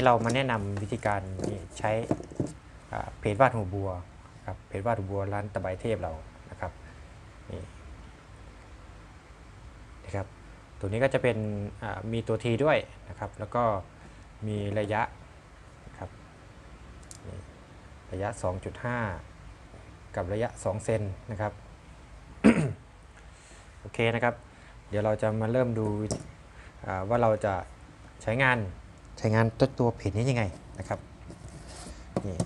นี้เรามาแนะนำวิธีการใช้เพจวาดหัวบัวครับเพจวาดหัวบัวร้านตะไบเทพเรานะครับนี่นะครับ ตัวนี้ก็จะเป็นมีตัวทีด้วยนะครับ แล้วก็มีระยะนะครับระยะ 2.5 กับระยะ 2 เซนนะครับโอเคนะครับ เดี๋ยวเราจะมาเริ่มดูว่าเราจะใช้งาน ใช้งานตัวตัวเพจนี้ยังไงนะครับนี่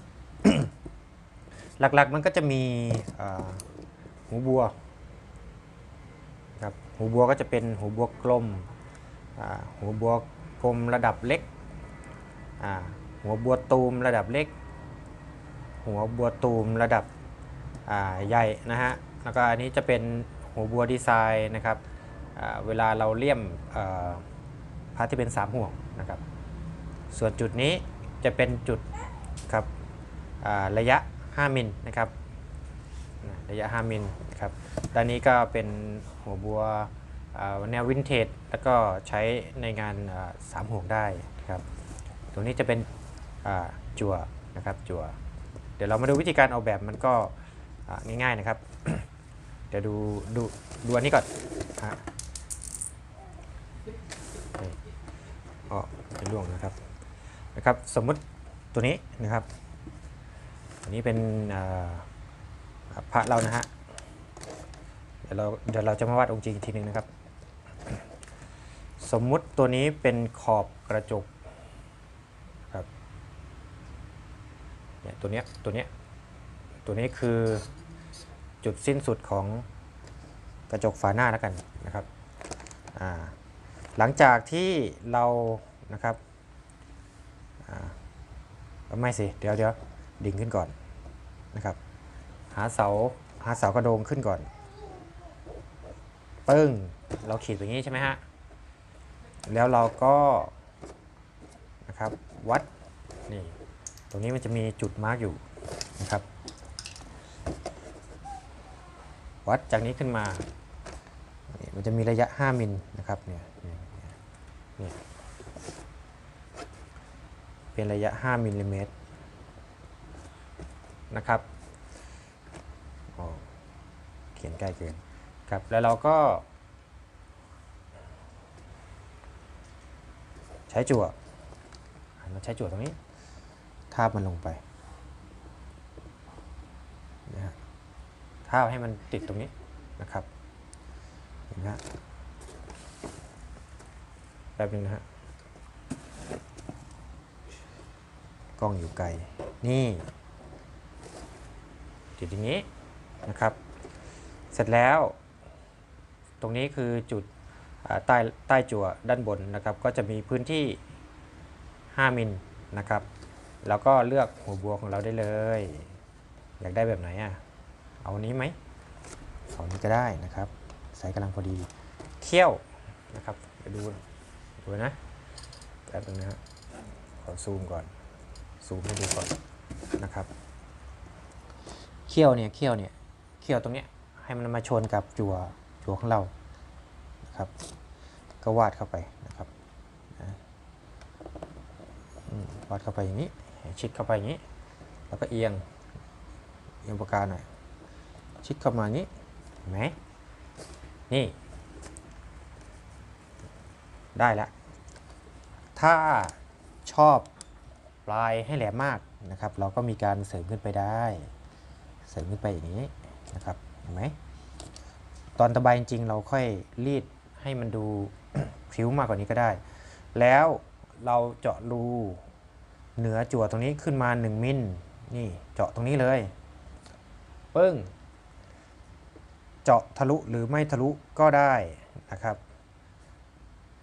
หลักๆมันก็จะมีหูบัวครับหูบัวก็จะเป็นหูบัวกลมหูบัวกลมระดับเล็กหัวบัวตูมระดับเล็ก หัวบัวตูมระดับใหญ่นะฮะแล้วก็อันนี้จะเป็นหัวบัวดีไซน์นะครับเวลาเราเลี่ยมเอ่อพระที่เป็นสามห่วงนะครับ ส่วนจุดนี้จะเป็นจุดครับระยะ 5 มิลนะครับนะระยะ 5 มิลนะครับด้านนี้ก็เป็นหัวบัวแนววินเทจแล้วก็ใช้ในงานสามห่วงได้นะครับตรงนี้จะเป็นจั่วนะครับจั่ว เดี๋ยวเรามาดูวิธีการออกแบบมันก็ง่ายๆนะครับ เดี๋ยวดูดูดูอันนี้ก่อนฮะนี่อ๋อจะล่วงนะครับ นะครับสมมุติตัวนี้นะครับอันนี้เป็นพระเรานะฮะเดี๋ยวเราเดี๋ยวเราจะมาวาดองค์จริงอีกทีหนึงนะครับ สมมุติตัวนี้เป็นขอบกระจกครับเนี่ยตัวเนี้ยตัวเนี้ยตัวนี้คือจุดสิ้นสุดของกระจกฝาหน้าแล้วกันนะครับหลังจากที่เรานะครับ ไม่สิ เดี๋ยวเดี๋ยวดิ่งขึ้นก่อนนะครับ หาเสาหาเสากระโดงขึ้นก่อน ปึ้ง เราขีดอย่างนี้ใช่ไหมฮะ แล้วเราก็นะครับวัดนี่ตรงนี้มันจะมีจุดมาร์กอยู่นะครับ วัดจากนี้ขึ้นมานี่มันจะมีระยะ 5 มิลนะครับเนี่ยเนี่ย เป็นระยะ 5มิลลิเมตรนะครับอ๋อเขียนใกล้เกินครับแล้วเราก็ ใช้จั่วหันมาใช้จั่วตรงนี้ ทาบมันลงไปนะฮะทาบให้มันติดตรงนี้นะครับเห็นไหมฮะแป๊บนึงนะฮะ ล้องอยู่ไกล นี่ติดอย่างนี้นะครับ เสร็จแล้ว ตรงนี้คือจุดใต้ใต้จั่วด้านบนนะครับ ก็จะมีพื้นที่ 5 มิลนะครับ แล้วก็เลือกหัวบัวของเราได้เลย อยากได้แบบไหนอะ เอานี้ไหมเอานี้ก็ได้นะครับไซส์กำลังพอดีเขี้ยวนะครับไปดูดูนะแป๊บนึงนะฮะขอซูมก่อน ซูมให้ดูก่อนนะครับเขี้ยวเนี่ยเขี้ยวเนี่ยเขี้ยวตรงเนี้ยให้มันมาชนกับจั่วจั่วของเรานะครับ ก็วาดเข้าไปนะครับวาดเข้าไปอย่างนี้ ชิดเข้าไปอย่างนี้ แล้วก็เอียงเอียงปากกาหน่อยชิดเข้ามาอย่างนี้เห็นไหมนี่ได้แล้วถ้าชอบ ปลายให้แหลมมากนะครับ เราก็มีการเสริมขึ้นไปได้ เสริมขึ้นไปอย่างนี้นะครับเห็นไหมตอนตะไบจริงๆเราค่อยรีดให้มันดูพริ้วมากกว่านี้ก็ได้ แล้วเราเจาะรูเหนือจั่วตรงนี้ขึ้นมา 1มิลนี่เจาะตรงนี้เลยปึ้งเจาะทะลุหรือไม่ทะลุก็ได้นะครับ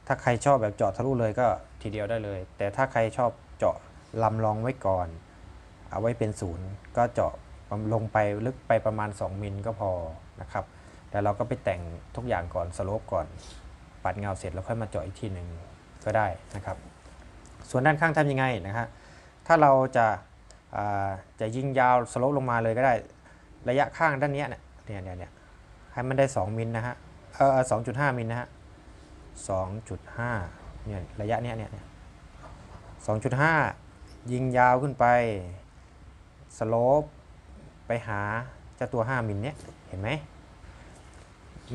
ถ้าใครชอบแบบเจาะทะลุเลยก็ทีเดียวได้เลย แต่ถ้าใครชอบเจาะ ลำรองไว้ก่อน เอาไว้เป็นศูนย์ก็เจาะลงไปลึกไปประมาณ 2 มิลก็พอนะครับแล้วเราก็ไปแต่งทุกอย่างก่อนสโลปก่อน ปัดเงาเสร็จแล้วค่อยมาเจาะอีกทีหนึ่งก็ได้นะครับ ส่วนด้านข้างทำยังไงนะฮะถ้าเราจะาจะยิงยาวสโลปลงมาเลยก็ได้ระยะข้างด้านเนี้ยเนี่ยเนี่ยเนี่ยให้มันได้ 2 มิลนะฮะเออ2.5มิลนะฮะ2.5เนี่ยระยะเนี้ยเนี่ยสองจุดห้า ยิงยาวขึ้นไปสโลปไปหาเจ้าตัว 5มิลเนี้ยเห็นไหม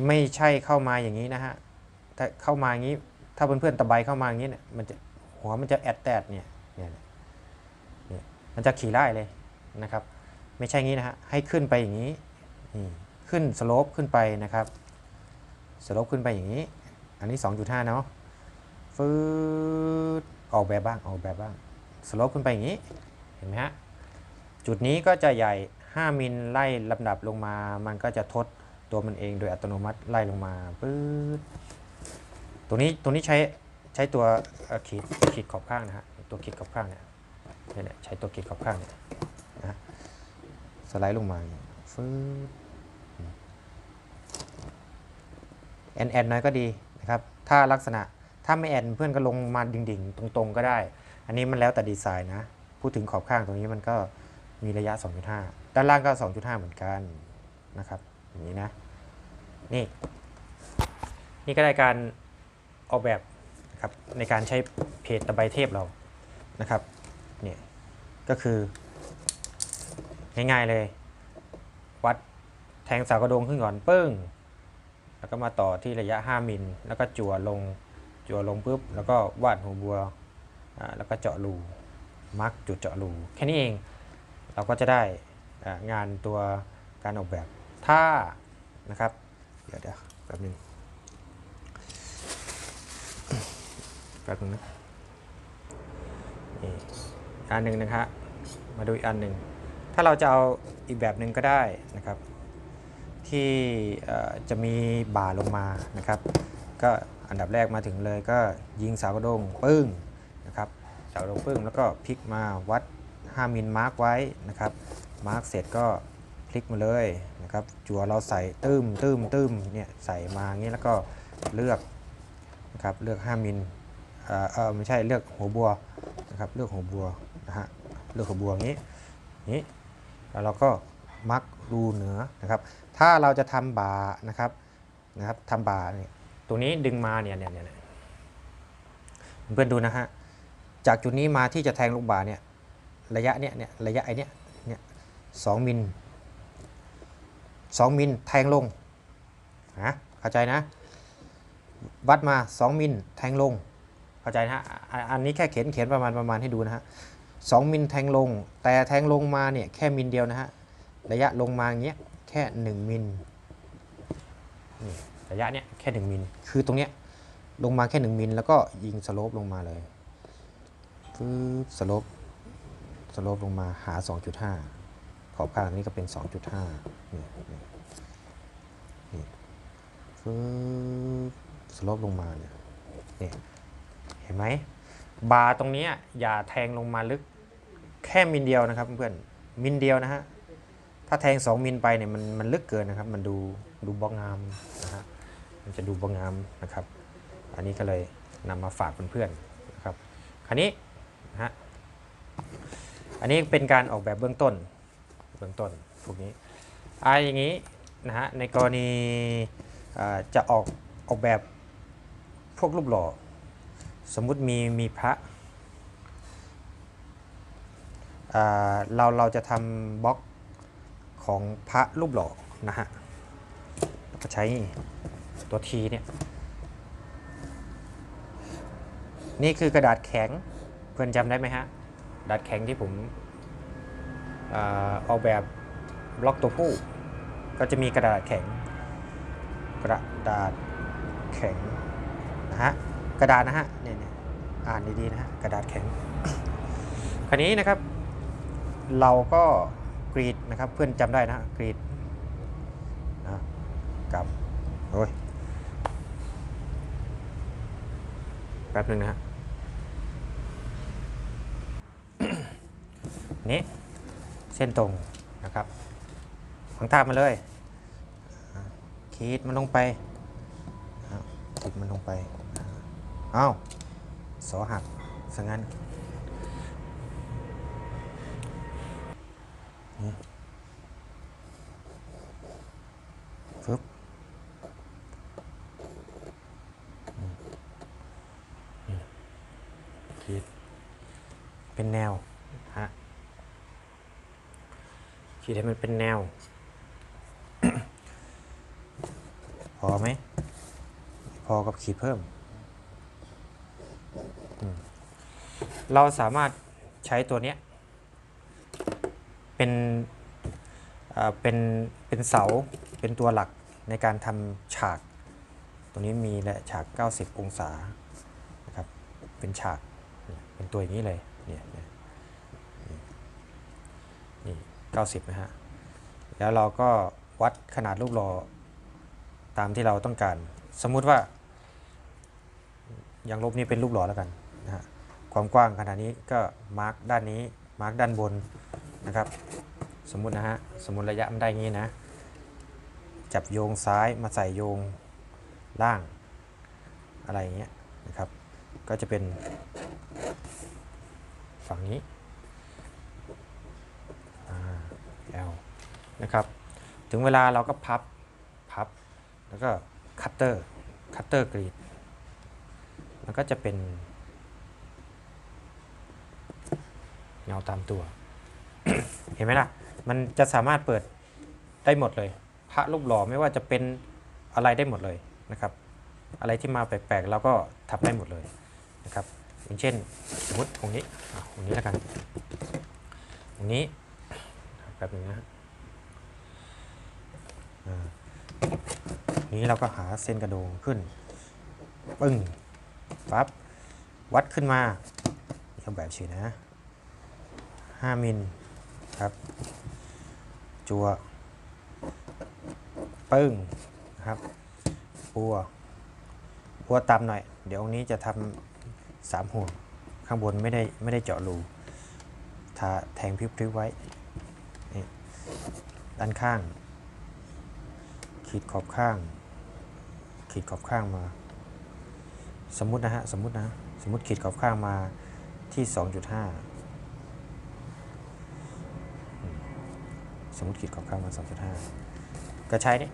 ไม่ใช่เข้ามาอย่างนี้นะฮะถ้าเข้ามาอย่างนี้ ถ้าเพื่อนๆตะไบเข้ามาอย่างนี้เนี่ยมันจะหัวมันจะแอดแตดเนี่ยเนี่ยเนี่ยมันจะขี่ไล่เลยนะครับ ไม่ใช่งี้นะฮะให้ขึ้นไปอย่างนี้นี่ขึ้นสโลปขึ้นไปนะครับสโลปขึ้นไปอย่างนี้ อันนี้ 2.5 เนาะฟืดออกแบบบ้างออกแบบบ้าง สโลปขึ้นไปอย่างนี้ เห็นไหมฮะ จุดนี้ก็จะใหญ่ 5 มิลไล่ลำดับลงมา มันก็จะทดตัวมันเองโดยอัตโนมัติไล่ลงมาปื๊ดตรงนี้ตรงนี้ใช้ใช้ตัวขีดขีดขอบข้างนะฮะ ตัวขีดขอบข้างเนี่ยเนี่ยใช้ตัวขีดขอบข้างเนี่ยนะฮะสไลด์ลงมาฟืดแอนแอนน้อยก็ดีนะครับ ถ้าลักษณะถ้าไม่แอนเพื่อนก็ลงมาดิ่งๆ ตรงๆก็ได้ อันนี้มันแล้วแต่ดีไซน์นะ พูดถึงขอบข้างตรงนี้มันก็มีระยะ 2.5 ด้านล่างก็ 2.5 เหมือนกันนะครับ อย่างนี้นะ นี่ นี่ก็ได้การออกแบบนะครับในการใช้เพจตะไบเทพเรานะครับ เนี่ยก็คือง่ายๆเลย วัดแทงเสากระโดงขึ้นก่อนปึ้ง แล้วก็มาต่อที่ระยะ 5 มิล แล้วก็จั่วลงจั่วลงปุ๊บ แล้วก็วาดหัวบัว แล้วก็เจาะรูมาร์กจุดเจาะรูแค่นี้เองเราก็จะได้งานตัวการออกแบบถ้านะครับ เดี๋ยวเดี๋ยวแป๊บนึงแป๊บนึงนะนี่อันหนึ่งนะฮะมาดูอีกอันหนึ่งถ้าเราจะเอาอีกแบบหนึ่งก็ได้นะครับ ที่จะมีบ่าลงมานะครับ ก็อันดับแรกมาถึงเลยก็ยิงเสากระโดงปึ้ง นะครับเสากระโดงปึ้งแล้วก็พลิกมาวัด 5 มิลมาร์กไว้นะครับมาร์กเสร็จก็พลิกมาเลยนะครับจั่วเราใส่ตึ้มตึ้มตึ้มเนี่ยใส่มาอย่างนี้แล้วก็เลือกนะครับเลือก 5 มิลเอ่อเออไม่ใช่เลือกหัวบัวนะครับเลือกหัวบัวนะฮะเลือกหัวบัวอย่างนี้นี้แล้วเราก็มักรูเหนือนะครับ ถ้าเราจะทำบานะครับนะครับทำบาเนี่ยตรงนี้ดึงมาเนี่ยเนี่ยเนี่ยเพื่อนดูนะฮะ จากจุดนี้มาที่จะแทงลูกบาเนี่ยระยะเนี้ยเนี่ยระยะไอเนี้ยเนี่ยสองมิลสองมิลแทงลงนะเข้าใจนะวัดมา 2 มิลแทงลง เข้าใจนะฮะอันนี้แค่เขียนเขียนประมาณประมาณให้ดูนะฮะสองมิลแทงลง แต่แทงลงมาเนี่ยแค่มิลเดียวนะฮะระยะลงมาอย่างเงี้ยแค่ 1 มิลระยะเนี้ยแค่ 1 มิลคือตรงเนี้ยลงมาแค่ 1 มิลแล้วก็ยิงสโลปลงมาเลย ฟืบสลปสลปลงมาหา 2.5 ขอบข้างนี้ก็เป็น 2.5นี่นี่นี่ฟึ๊บสลปลงมาเนี่ยนี่เห็นไหมบาร์ตรงนี้อย่าแทงลงมาลึกแค่มิลเดียวนะครับเพื่อนมิลเดียวนะฮะถ้าแทง 2 มิลไปเนี่ยมันมันลึกเกินนะครับ มันดูดูบองงามนะฮะมันจะดูบองงามนะครับ อันนี้ก็เลยนำมาฝากเพื่อนๆนะครับ คราวนี้ นะฮะ อันนี้เป็นการออกแบบเบื้องต้น เบื้องต้นพวกนี้อ่าอย่างนี้นะฮะ ในกรณีจะออกออกแบบพวกรูปหล่อ สมมุติมีมีพระเราเราจะทำบล็อกของพระรูปหล่อนะฮะก็ใช้ตัวทีเนี่ย นี่คือกระดาษแข็ง เพื่อนจำได้ไหมฮะกระดแข็งที่ผมอาอกแบบบล็อกตัวผู้ ก็จะมีกระดาษแข็ง กระดาษแข็งนะฮะกระดาษนะฮะเนี่ยอ่านดีๆนะฮะกระดาษแข็งคราวนี้นะครับ เราก็กรีดนะครับเพื่อนจำได้นะฮะกรีดนะกับโอ้ยแป๊บหนึ่งนะฮะ นี้ เส้นตรงนะครับฝังตามมาเลยขีดมันลงไปขีดมันลงไปอ้าวสอหักสังงั้นนี่ฟึบนี่นี่ เป็นแนวฮะขีด ให้มันเป็นแนว พอไหม พอกับขีดเพิ่ม เราสามารถใช้ตัวเนี้ยเป็นเป็นเป็นเสาเป็นตัวหลักในการทำฉาก ตัวนี้มีและฉาก 90 องศานะครับเป็นฉากเป็นตัวอย่างนี้เลยนี่นี่ 90 นะฮะ แล้วเราก็วัดขนาดลูกหล่อตามที่เราต้องการ สมมุติว่า อย่างลบนี้เป็นลูกหล่อแล้วกันนะฮะ ความกว้างขนาดนี้ก็มาร์กด้านนี้ มาร์กด้านบนนะครับ สมมุตินะฮะ สมมุติระยะมันได้งี้นะ จับโยงซ้ายมาใส่โยงล่างอะไรอย่างเงี้ยนะครับ ก็จะเป็นฝั่งนี้อ่า L นะครับ ถึงเวลาเราก็พับพับ แล้วก็คัตเตอร์คัตเตอร์กรีดมันก็จะเป็นเงาตามตัว เห็นไหมล่ะ มันจะสามารถเปิดได้หมดเลย พระรูปหล่อไม่ว่าจะเป็นอะไรได้หมดเลยนะครับ อะไรที่มาแปลกๆเราก็ทำได้หมดเลยนะครับ อย่างเช่นสมมติองนี้อะองนี้แล้วกันองนี้แป๊บนึงนะ นี้เราก็หาเส้นกระโดงขึ้น ปึ้ง ปั๊บ วัดขึ้นมาเขาแบบชื่อนะ 5 มิลครับ จัว ปึ้งนะครับปัวปัวต่ำหน่อย เดี๋ยวองนี้จะทำสามห่วง ข้างบนไม่ได้ไม่ได้เจาะรูทาแทงพริ้วๆไว้ด้านข้าง ขีดขอบข้าง ขีดขอบข้างมา สมมุตินะฮะสมมุตินะสมมุติขีดขอบข้างมาที่ 2.5 สมมุติขีดขอบข้างมา 2.5 ก็ใช้นี่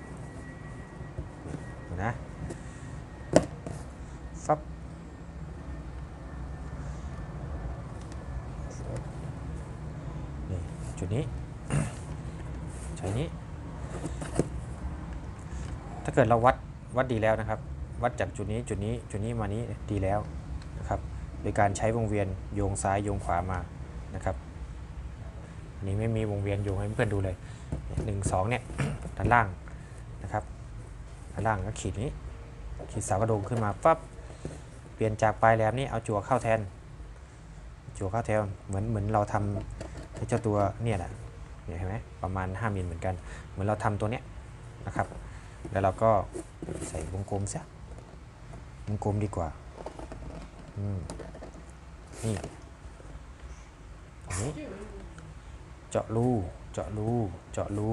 ดูนะฟับนี่จุดนี้ ใช้นี้าเกิดเราวัดวัดดีแล้วนะครับ วัดจากจุดนี้จุดนี้จุดนี้มานี้ดีแล้วนะครับ โดยการใช้วงเวียนโยงซ้ายโยงขวามานะครับอันนี้ไม่มีวงเวียนโยงให้เพื่อนดูเลยหนึ่งสองเนี่ยด้านล่างนะครับด้านล่างก็ขีดนี้ ขีดเสากระโดงขึ้นมาปั๊บเปลี่ยนจากปลายแหลมนี่เอาจั่วเข้าแทน จั่วเข้าแทนเหมือนเหมือนเราทำไอ้เจ้าตัวเนี่ยแหละเห็นไหมประมาณ 5มิลเหมือนกัน เหมือนเราทำตัวเนี้ยนะครับ แล้วเราก็ใส่วงกลมซะวงกลมดีกว่าอืมนี่ตรงนี้เจาะรูเจาะรูเจาะรู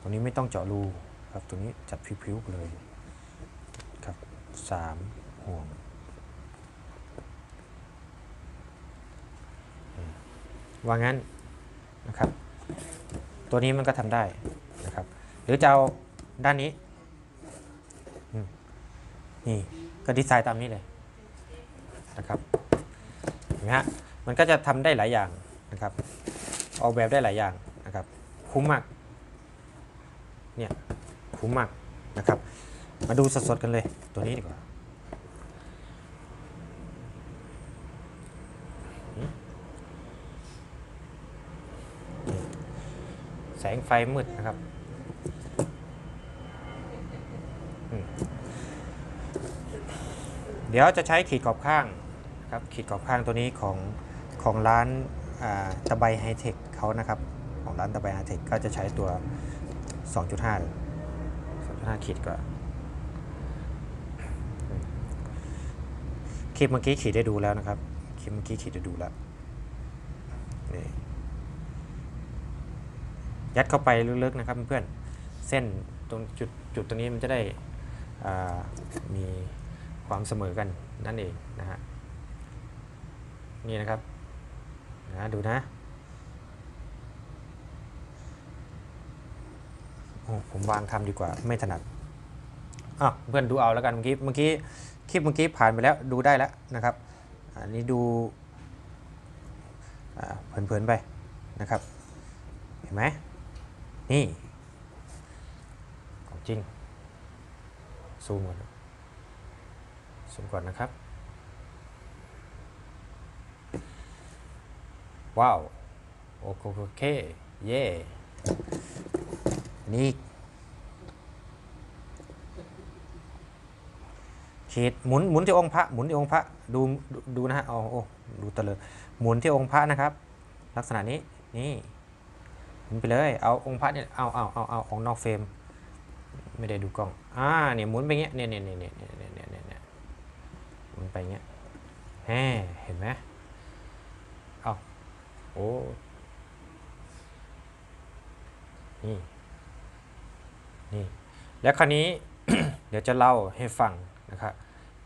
ตรงนี้ไม่ต้องเจาะรูครับตรงนี้จัดพิ้วๆไปเลยครับสามห่วงว่างั้นนะครับ ตัวนี้มันก็ทำได้นะครับ หรือจะเอาด้านนี้ นี่ก็ดีไซน์ตามนี้เลยนะครับเห็นไหมฮะมันก็จะทำได้หลายอย่างนะครับ ออกแบบได้หลายอย่างนะครับ คุ้มมากเนี่ยคุ้มมากนะครับ มาดูสดๆกันเลยตัวนี้ดีกว่าแสงไฟมืดนะครับอืมเดี๋ยวจะใช้ขีดขอบข้างครับขีดขอบข้างตัวนี้ของของร้านตะไบไฮเทคเขานะครับของร้านตะไบไฮเทคก็จะใช้ตัว 2.5 2.5ขีดกว่อืมคลิปเมื่อกี้ขีดได้ดูแล้วนะครับคลิปเมื่อกี้ขีดได้ดูแล้วนี่ยัดเข้าไปลึกๆนะครับเพื่อนเส้นตรงจุดจุดตรงนี้มันจะได้มี ความเสมอกันนั่นเองนะฮะนี่นะครับนะดูนะโอ้ผมวางทำดีกว่าไม่ถนัดอะเพื่อนดูเอาแล้วกันเมื่อกี้เมื่อกี้คลิปเมื่อกี้ผ่านไปแล้วดูได้แล้วนะครับ อันนี้ดูเพลินๆไปนะครับ เห็นไหมนี่ของจริงซูมก่อน สูมก่อนนะครับ ว้าวโอเคโอเค เย่นี่ขีดหมุนหมุนที่องค์พระหมุนที่องค์พระดูดูนะฮะเอาโอ้ดูตะเลิดหมุนที่องค์พระนะครับ ลักษณะนี้นี่หมุนไปเลยเอาองค์พระเนี่ยเอาเอาเอาเอาออกนอกเฟรมไม่ได้ดูกล้องอ่าเนี่ยหมุนไปเงี้ยเนี่ยเนี่ยเนี่ยเนี่ย ไปเงี้ยแฮเห็นไหมเอาโอ้นี่นี่แล้วคราวนี้เดี๋ยวจะเล่าให้ฟังนะครับ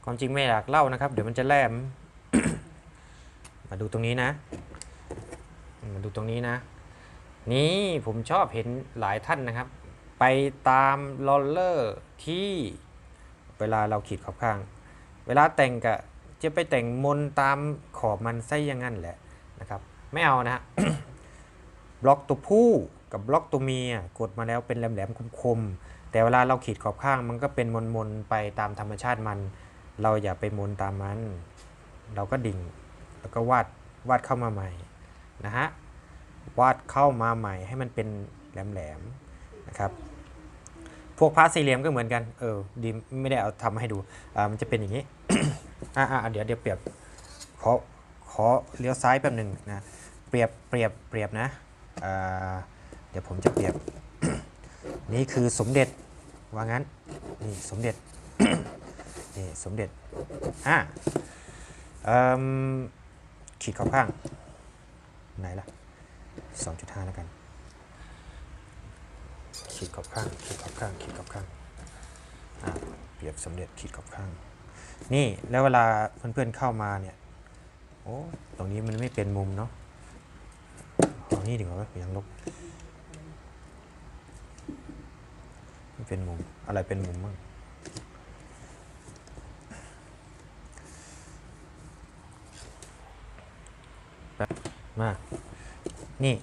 ความจริงไม่อยากเล่านะครับ เดี๋ยวมันจะแหลมมาดูตรงนี้นะ มาดูตรงนี้นะ นี่ผมชอบเห็นหลายท่านนะครับ ไปตามลอลเลอร์ที่เวลาเราขีดขอบข้าง เวลาแต่งกะจะไปแต่งมนตามขอบมันไส้อยังงั้นแหละนะครับไม่เอานะฮะบล็อกตัวผู้กับบล็อกตัวเมียกดมาแล้วเป็นแหลมๆคมๆแต่เวลาเราขีดขอบข้างมันก็เป็นมนๆไปตามธรรมชาติมัน เราอย่าไปมนตามมัน เราก็ดิ่ง แล้วก็วาดวาดเข้ามาใหม่นะฮะวาดเข้ามาใหม่ให้มันเป็นแหลมๆนะครับพวกพระสี่เหลี่ยมก็เหมือนกัน เออดีไม่ได้เอาทำให้ดู อ่า มันจะเป็นอย่างนี้ อ่าอ่าเดี๋ยวเดี๋ยวเปรียบขอขอเลี้ยวซ้ายแป๊บหนึ่งนะเปรียบเปรียบเปรียบนะอ่าเดี๋ยวผมจะเปรียบ นี่คือสมเด็จว่างั้นนี่สมเด็จนี่สมเด็จอ่าขีดขอบข้าง ไหนล่ะ2.5แล้วกัน ขีดขอบข้าง ขีดขอบข้าง ขีดขอบข้างอ่าเปรียบสำเร็จขีดขอบข้าง นี่แล้วเวลาเพื่อนๆเข้ามาเนี่ยโอ้ตรงนี้มันไม่เป็นมุมเนาะเอานี่ดีกว่าไหมยังลบไม่เป็นมุมอะไรเป็นมุมบ้างมานี่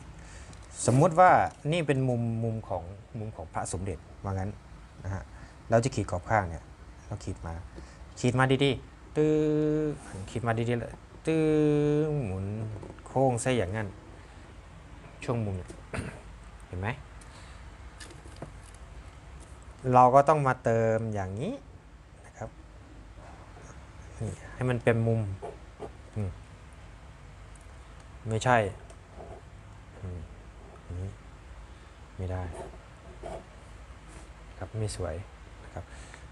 สมมุติว่านี่เป็นมุมมุมของมุมของพระสมเด็จว่างั้นนะฮะเราจะขีดขอบข้างเนี่ยเราขีดมา ขีดมาดีๆตื้อขีดมาดีๆเลยตื้อหมุนโค้งซะอย่างนั้น ช่วงมุมเห็นไหมเราก็ต้องมาเติมอย่างนี้นะครับให้มันเป็นมุมไม่ใช่ไม่ได้ครับไม่สวยนะครับ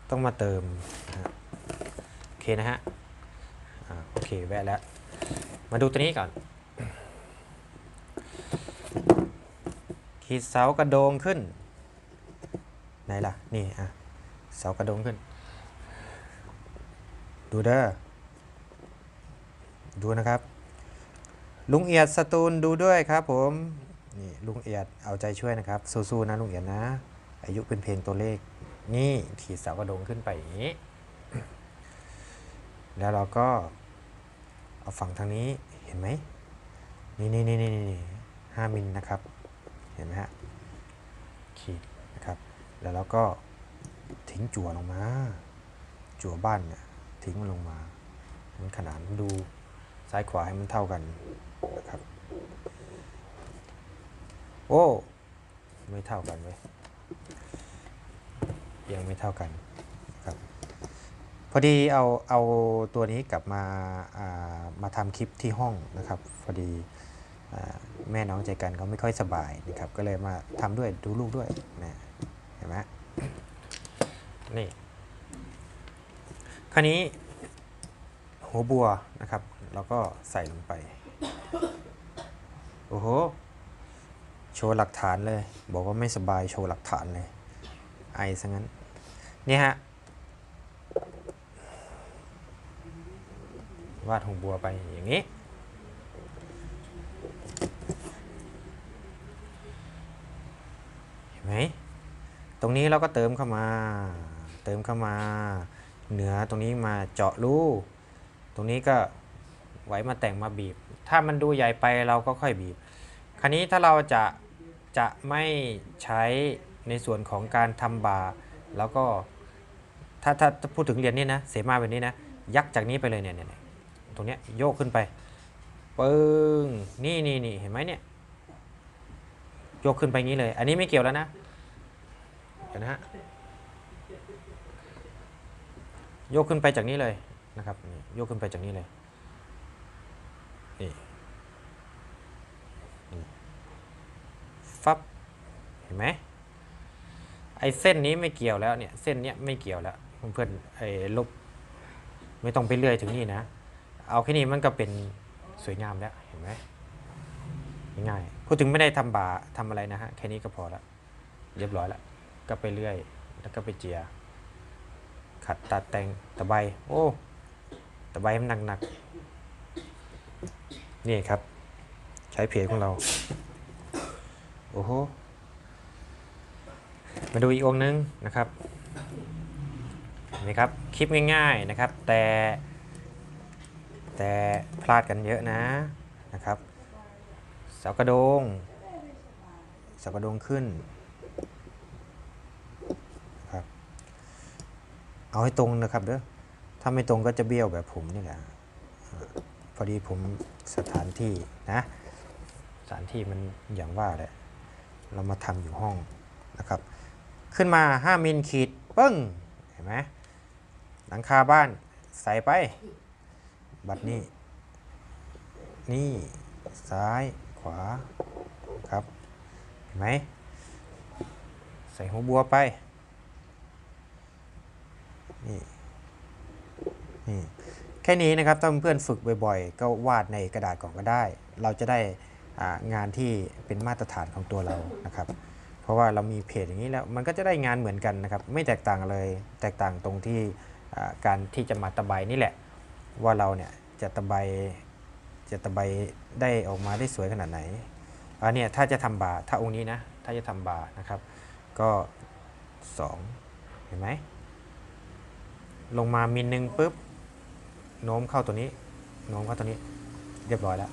ต้องมาเติมนะฮะโอ เคนะฮะโอเคแวะแล้ว มาดูตัวนี้ก่อน ขีดเสากระโดงขึ้น ไหนล่ะ นี่อะ เสากระโดงขึ้น ดูเด้อ ดูนะครับ ลุงเอียดสตูลดูด้วยครับผม นี่ลุงเอียดเอาใจช่วยนะครับ สู้ๆนะลุงเอียดนะ อายุเป็นเพลงตัวเลข นี่ขีดเสากระโดงขึ้นไปอย่างนี้ แล้วเราก็เอาฝั่งทางนี้เห็นไหมนี่นี่นี่นี่นี่ห้ามิลนะครับ เห็นไหมฮะขีดนะครับแล้วเราก็ทิ้งจั่วลงมา จั่วบ้านเนี่ยทิ้งมันลงมามันขนานดูซ้ายขวาให้มันเท่ากันนะครับโอ้ไม่เท่ากันเว้ยยังไม่เท่ากัน พอดีเอาเอาตัวนี้กลับมาามาทำคลิปที่ห้องนะครับ พอดีอแม่น้องใจกันเขาไม่ค่อยสบายนะครับ ก็เลยมาทำด้วยดูลูกด้วยนะเห็นไหมนี่คราวนี้หัวบัวนะครับเราก็ใส่ลงไป โอ้โห โชว์หลักฐานเลย บอกว่าไม่สบายโชว์หลักฐานเลย ไอซะงั้น นี่ฮะ วาดหัวบัวไปอย่างนี้ เห็นไหมตรงนี้เราก็เติมเข้ามา เติมเข้ามาเหนือตรงนี้มาเจาะรูตรงนี้ก็ไว้มาแต่งมาบีบ ถ้ามันดูใหญ่ไปเราก็ค่อยบีบ คราวนี้ถ้าเราจะจะไม่ใช้ในส่วนของการทำบาแล้วก็ถ้าถ้าพูดถึงเหรียญนี้นะ เสมาแบบนี้นะ ยักจากนี้ไปเลยเนี่ยเนี่ย ตรงเนี้ยโยกขึ้นไปปึ้งนี่นี่นี่เห็นไหมเนี่ยโยกขึ้นไปงี้เลย อันนี้ไม่เกี่ยวแล้วนะเห็นนะฮะโยกขึ้นไปจากนี้เลยนะครับโยกขึ้นไปจากนี้เลยนี่ฟับเห็นไหมไอ้เส้นนี้ไม่เกี่ยวแล้วเนี่ยเส้นเนี้ยไม่เกี่ยวแล้วเพื่อนไอ้ลบไม่ต้องไปเลื่อยถึงนี่นะ เอาแค่นี้มันก็เป็นสวยงามแล้วเห็นไหมง่ายๆพูดถึงไม่ได้ทำบาทำอะไรนะฮะแค่นี้ก็พอละเรียบร้อยแล้วก็ไปเลื่อย แล้วก็ไปเจีย ขัดตัดแต่งตะไบโอ้ตะไบมันหนักๆนี่ครับ ใช้เพจของเรา โอ้โหมาดูอีกองค์นึงนะครับนะครับคลิปง่ายๆนะครับ แต่ แต่พลาดกันเยอะนะนะครับเสากระโดงเสากระโดงขึ้นครับเอาให้ตรงนะครับเด้อถ้าไม่ตรงก็จะเบี้ยวแบบผมนี่แหละพอดีผมสถานที่นะสถานที่มันอย่างว่าแหละเรามาทำอยู่ห้องนะครับ ขึ้นมา 5มิลขีดปึ้งเห็นไหมหลังคาบ้านใส่ไป บัดนี้ นี่ซ้ายขวาครับ เห็นไหม ใส่หัวบัวไป นี่ นี่ แค่นี้นะครับถ้าเพื่อนฝึกบ่อยๆ ก็วาดในกระดาษก่อนก็ได้ เราจะได้งานที่เป็นมาตรฐานของตัวเรานะครับ เพราะว่าเรามีเพจอย่างนี้แล้ว มันก็จะได้งานเหมือนกันนะครับ ไม่แตกต่างเลย แตกต่างตรงที่การที่จะมาตะไบนี่แหละ ว่าเราเนี่ยจะตะไบจะตะไบได้ออกมาได้สวยขนาดไหนอันเนี้ยถ้าจะทำบาถ้าองค์นี้นะถ้าจะทำบานะครับ ก็2เห็นไหมลงมามิลหนึ่งปุ๊บโน้มเข้าตัวนี้โน้มเข้าตัวนี้เรียบร้อยแล้ว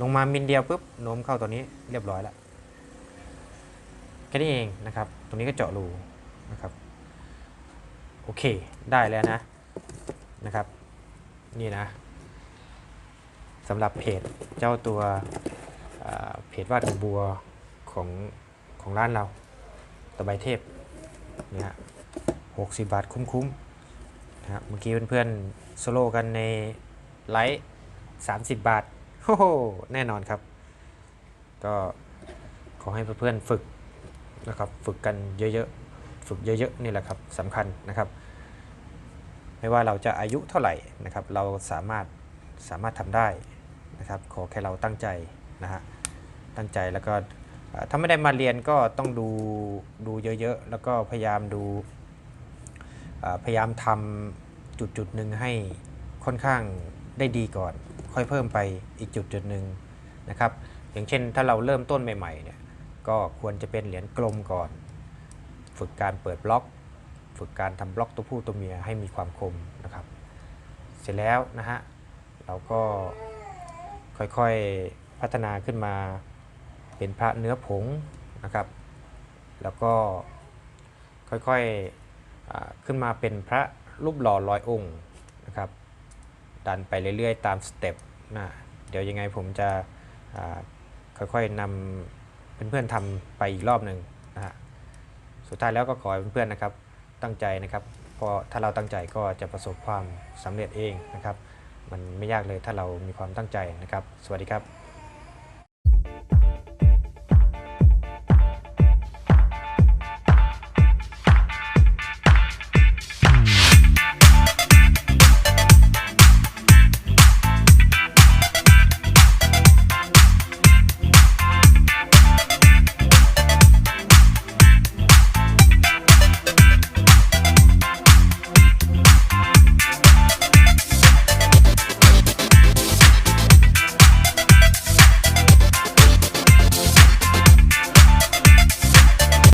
ลงมามิลเดียวปุ๊บโน้มเข้าตัวนี้เรียบร้อยแล้วแค่นี้เองนะครับ ตรงนี้ก็เจาะรูนะครับ โอเค ได้แล้วนะ นะครับ นี่นะสำหรับเพจเจ้าตัวเพจวาดบัวของของร้านเราตะไบเทพนี่ฮะหกสิบบาทคุ้มๆนะครับเมื่อกี้เพื่อนๆโซโล่กันในไลฟ์สามสิบบาทโอ้โหแน่นอนครับ ก็ขอให้เพื่อนๆฝึกนะครับ ฝึกกันเยอะๆ ฝึกเยอะๆ นี่แหละครับสำคัญนะครับ ไม่ว่าเราจะอายุเท่าไหร่นะครับ เราสามารถสามารถทำได้นะครับ ขอแค่เราตั้งใจนะฮะ ตั้งใจแล้วก็ถ้าไม่ได้มาเรียนก็ต้องดูดูเยอะๆ แล้วก็พยายามดูพยายามทำจุดจุดๆหนึ่งให้ค่อนข้างได้ดีก่อน ค่อยเพิ่มไปอีกจุดจุดๆหนึ่งนะครับ อย่างเช่นถ้าเราเริ่มต้นใหม่ๆเนี่ยก็ควรจะเป็นเหรียญกลมก่อน ฝึกการเปิดบล็อก ฝึกการทำบล็อกตัวผู้ตัวเมียให้มีความคมนะครับ เสร็จแล้วนะฮะเราก็ค่อยๆพัฒนาขึ้นมาเป็นพระเนื้อผงนะครับ แล้วก็ค่อยๆขึ้นมาเป็นพระรูปหล่อร้อยองค์นะครับ ดันไปเรื่อยๆ ตามสเต็ปนะเดี๋ยวยังไงผมจะค่อยๆนำเพื่อนๆทำไปอีกรอบหนึ่งนะฮะสุดท้ายแล้วก็ขอให้เพื่อนๆนะครับ ตั้งใจนะครับเพราะถ้าเราตั้งใจก็จะประสบความสำเร็จเองนะครับ มันไม่ยากเลยถ้าเรามีความตั้งใจนะครับ สวัสดีครับ